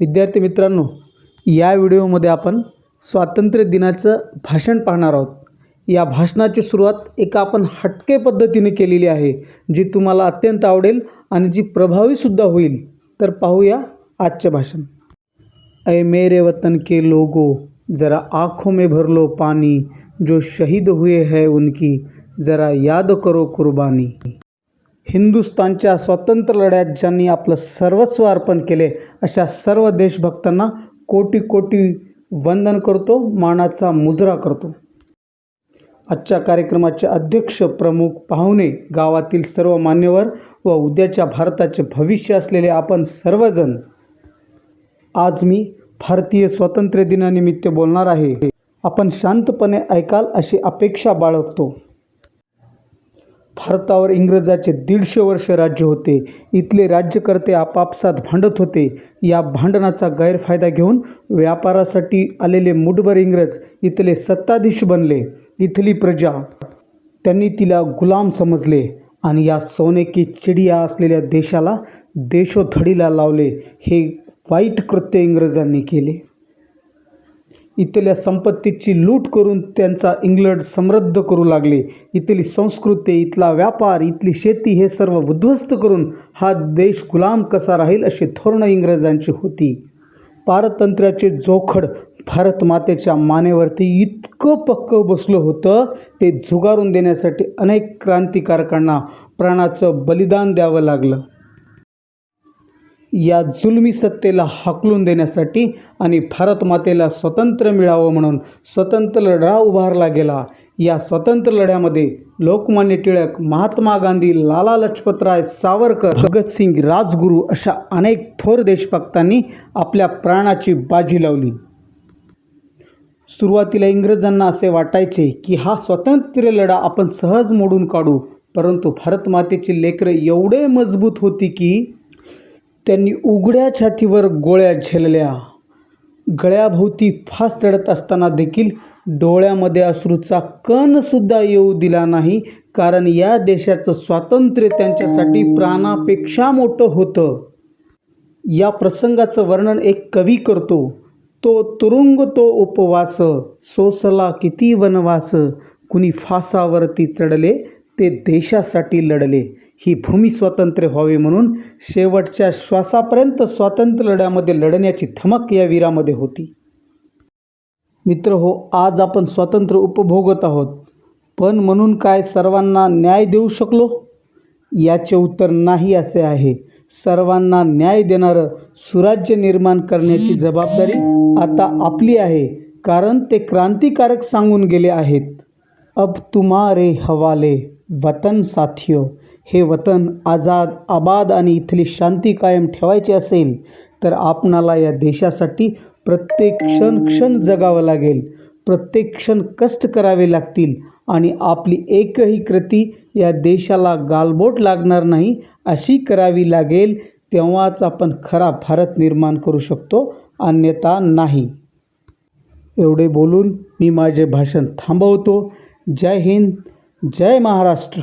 विद्यार्थी मित्रांनो या व्हिडिओमध्ये आपण स्वातंत्र्य दिनाचं भाषण पाहणार आहोत. या भाषणाची सुरुवात एका आपण हटके पद्धतीने केलेली आहे जी तुम्हाला अत्यंत आवडेल आणि जी प्रभावीसुद्धा होईल. तर पाहूया आजचे भाषण. ऐ मेरे वतन के लोगो ज़रा आँखों में भर लो पानी जो शहीद हुए है उनकी ज़रा याद करो कुर्बानी. हिंदुस्तानच्या स्वातंत्र्य लढ्यात ज्यांनी आपलं सर्वस्व अर्पण केले अशा सर्व देशभक्तांना कोटी कोटी वंदन करतो मानाचा मुजरा करतो. आजच्या कार्यक्रमाचे अध्यक्ष प्रमुख पाहुणे गावातील सर्व मान्यवर व उद्याच्या भारताचे भविष्य असलेले आपण सर्वजण. आज मी भारतीय स्वातंत्र्य दिनानिमित्त बोलणार आहे. आपण शांतपणे ऐकाल अशी अपेक्षा बाळगतो. भारतावर इंग्रजाचे दीडशे वर्ष राज्य होते. इथले राज्यकर्ते आपापसात भांडत होते. या भांडणाचा गैरफायदा घेऊन व्यापारासाठी आलेले मुठभर इंग्रज इथले सत्ताधीश बनले. इथली प्रजा त्यांनी तिला गुलाम समजले आणि या सोने की चिडिया असलेल्या देशाला देशोधडीला लावले. हे वाईट कृत्य इंग्रजांनी केले. इथल्या संपत्तीची लूट करून त्यांचा इंग्लंड समृद्ध करू लागले. इथली संस्कृती इथला व्यापार इथली शेती हे सर्व उद्ध्वस्त करून हा देश गुलाम कसा राहील अशी धोरणं इंग्रजांची होती. पारतंत्र्याचे जोखड भारत मातेच्या मानेवरती इतकं पक्कं बसलं होतं ते झुगारून देण्यासाठी अनेक क्रांतिकारकांना प्राणाचं बलिदान द्यावं लागलं. या जुलमी सत्तेला हाकलून देण्यासाठी आणि भारत मातेला स्वतंत्र मिळावं म्हणून स्वतंत्र लढा उभारला गेला. या स्वतंत्र लढ्यामध्ये लोकमान्य टिळक महात्मा गांधी लाला लजपतराय सावरकर भगतसिंग राजगुरू अशा अनेक थोर देशभक्तांनी आपल्या प्राणाची बाजी लावली. सुरुवातीला इंग्रजांना असे वाटायचे की हा स्वातंत्र्य लढा आपण सहज मोडून काढू परंतु भारत मातेची लेकरं एवढे मजबूत होती की त्यांनी उघड्या छातीवर गोळ्या झेलल्या. गळ्याभोवती फास चढत असताना देखील डोळ्यामध्ये अश्रूचा कणसुद्धा येऊ दिला नाही कारण या देशाचं स्वातंत्र्य त्यांच्यासाठी प्राणापेक्षा मोठं होतं. या प्रसंगाचं वर्णन एक कवी करतो. तो तुरुंग तो उपवास सोसला किती वनवास कुणी फासावरती चढले ते देशासाठी लढले. ही भूमी स्वातंत्र्य व्हावी म्हणून शेवटच्या श्वासापर्यंत स्वातंत्र्य लढ्यामध्ये लढण्याची धमक या वीरामध्ये होती. मित्र हो आज आपण स्वातंत्र्य उपभोगत आहोत. पण म्हणून काय सर्वांना न्याय देऊ शकलो? याचे उत्तर नाही असे आहे. सर्वांना न्याय देणारं सुराज्य निर्माण करण्याची जबाबदारी आता आपली आहे कारण ते क्रांतिकारक सांगून गेले आहेत. अब तुम्हारे हवाले वतन साथियो हे वतन आझाद आबाद आणि इथली शांती कायम ठेवायची असेल तर आपणाला या देशासाठी प्रत्येक क्षण क्षण जगावं लागेल. प्रत्येक क्षण कष्ट करावे लागतील आणि आपली एकही कृती या देशाला गालबोट लागणार नाही अशी करावी लागेल तेव्हाच आपण खरा भारत निर्माण करू शकतो अन्यथा नाही. एवढे बोलून मी माझे भाषण थांबवतो. जय हिंद जय महाराष्ट्र.